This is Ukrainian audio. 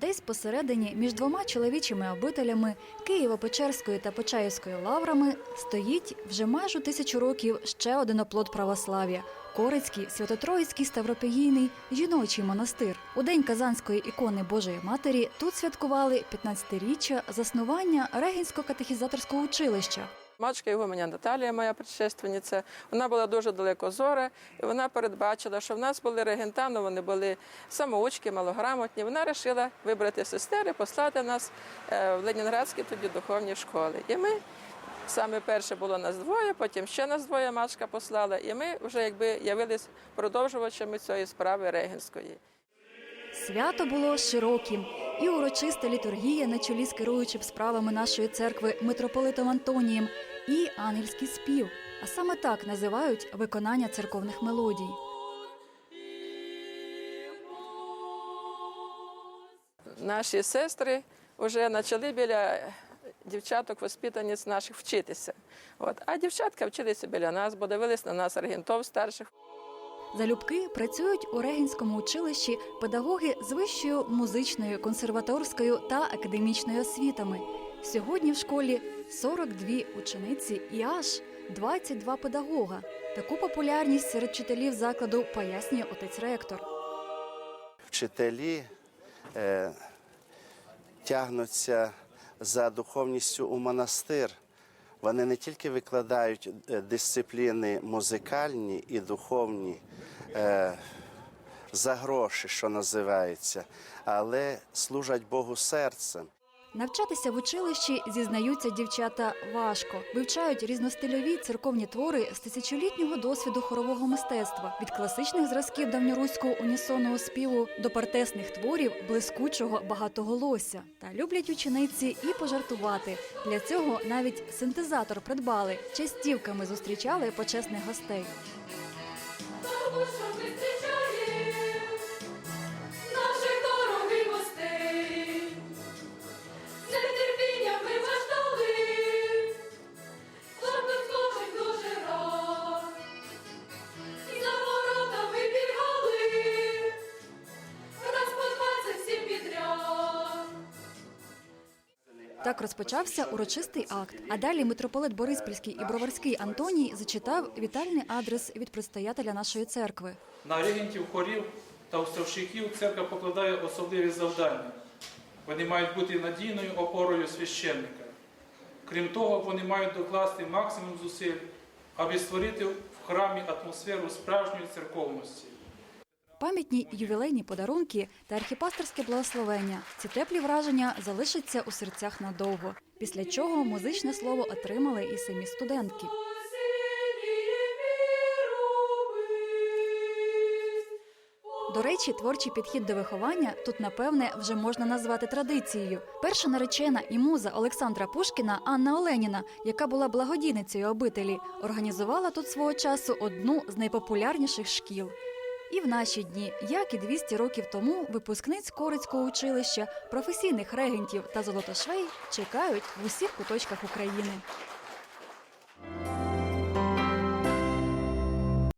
Десь посередині між двома чоловічими обителями Києво-Печерської та Почаївської лаврами стоїть вже майже тисячу років ще один оплот православ'я Корицький Святотроїцький Ставропігійний жіночий монастир. У день Казанської ікони Божої Матері тут святкували 15-річчя заснування Регінсько-катехізаторського училища. Матушка Ігуменя Наталія, моя предшественниця, вона була дуже далекозора, і вона передбачила, що в нас були регентану, вони були самоучки, малограмотні. Вона вирішила вибрати сестер і послати нас е, в Ленінградські тоді духовні школи. І ми саме перше було нас двоє, потім ще нас двоє матушка послала, і ми вже якби явились продовжувачами цієї справи регенської. Свято було широким, і урочиста літургія на чолі з керуючим справами нашої церкви митрополитом Антонієм, і ангельський спів. А саме так називають виконання церковних мелодій. Наші сестри вже почали біля дівчаток, воспитаниць наших вчитися. От. А дівчатка вчилися біля нас, бо дивились на нас аргентов старших. Залюбки працюють у Регінському училищі педагоги з вищою музичною, консерваторською та академічною освітами. Сьогодні в школі 42 учениці і аж 22 педагога. Таку популярність серед вчителів закладу пояснює отець ректор. вчителі е, тягнуться за духовністю у монастир. Вони не тільки викладають е, дисципліни музикальні і духовні е, за гроші, що називається, але служать Богу серцем. Навчатися в училищі зізнаються дівчата важко. Вивчають різностильові церковні твори з тисячолітнього досвіду хорового мистецтва від класичних зразків давньоруського унісонного співу до партесних творів блискучого багатоголосся. Та люблять учениці і пожартувати. Для цього навіть синтезатор придбали. Частівками зустрічали почесних гостей. Так розпочався урочистий акт. А далі митрополит Бориспільський і Броварський Антоній зачитав вітальний адрес від предстоятеля нашої церкви. На регентів хорів та уставщиків церква покладає особливі завдання. Вони мають бути надійною опорою священника. Крім того, вони мають докласти максимум зусиль, аби створити в храмі атмосферу справжньої церковності. Пам'ятні ювілейні подарунки та архіпастерське благословення. Ці теплі враження залишаться у серцях надовго. Після чого музичне слово отримали і самі студентки. До речі, творчий підхід до виховання тут, напевне, вже можна назвати традицією. Перша наречена і муза Олександра Пушкіна Анна Оленіна, яка була благодійницею обителі, організувала тут свого часу одну з найпопулярніших шкіл. І в наші дні, як і 200 років тому, випускниць Корицького училища, професійних регентів та золотошвей чекають в усіх куточках України.